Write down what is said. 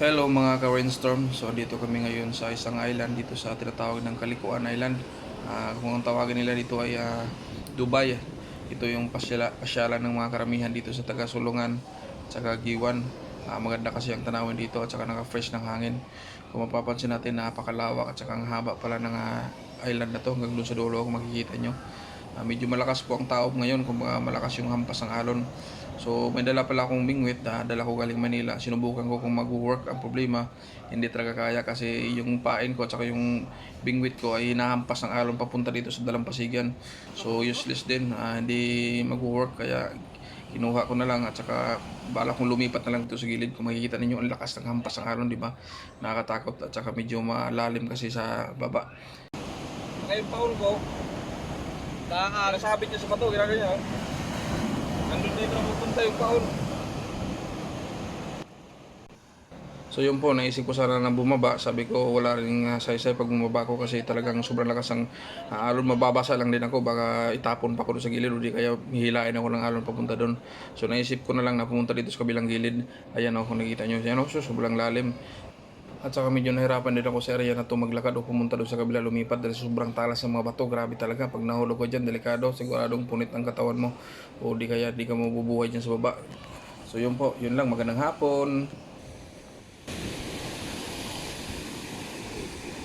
Hello mga ka-rainstorm. So dito kami ngayon sa isang island dito sa tinatawag ng Kalikuan Island. Ah, kung ang tawagan nila dito ay ah, Dubai. Ito yung pasyala, pasyalan ng mga karamihan dito sa Tagasulungan tsaka Giwan. Ah, maganda kasi ang tanawin dito at saka naka-fresh ng hangin. Kung mapapansin natin napakalawak at saka ang haba pala ng ah, island na to hanggang doon sa dulo kung makikita nyo. Ah, medyo malakas po ang taob ngayon kung malakas yung hampas ng alon. So may dala pala akong bingwit, ah, dala ko galing Manila. Sinubukan ko kung mag-work ang problema. Hindi talaga kaya kasi yung pain ko at saka yung bingwit ko ay hinahampas ng alon papunta dito sa Dalampasigan. So useless din, ah, hindi mag-work kaya kinuha ko na lang at saka bala kong lumipat na lang dito sa gilid kung makikita ninyo ang lakas ng hampas ng alon di ba nakakatakot at saka medyo malalim kasi sa baba Ngayon paul ko, Kaan. nasabit niya sa bato, ginagawa niya. Oh. Pupunta yung. So yun po, naisip ko sana na bumaba. Sabi ko wala rin uh, saysay pag bumaba ko kasi talagang sobrang lakas ang uh, alon. Mababasa lang din ako. Baka itapon pa ko sa gilid o di kaya hihilain ako ng alon papunta doon. So naisip ko na lang na pumunta dito sa kabilang gilid. Ayan o, kung nakita nyo. Ayan o, so, sobrang lalim. At saka medyo nahirapan din ako sa area na to maglakad o pumunta doon sa kabila lumipat dahil sobrang talas ng mga bato. Grabe talaga. Pag nahulog ko dyan, delikado. Siguradong punit ang katawan mo. O di kaya di ka mabubuhay dyan sa baba. So yun po, yun lang. Magandang hapon.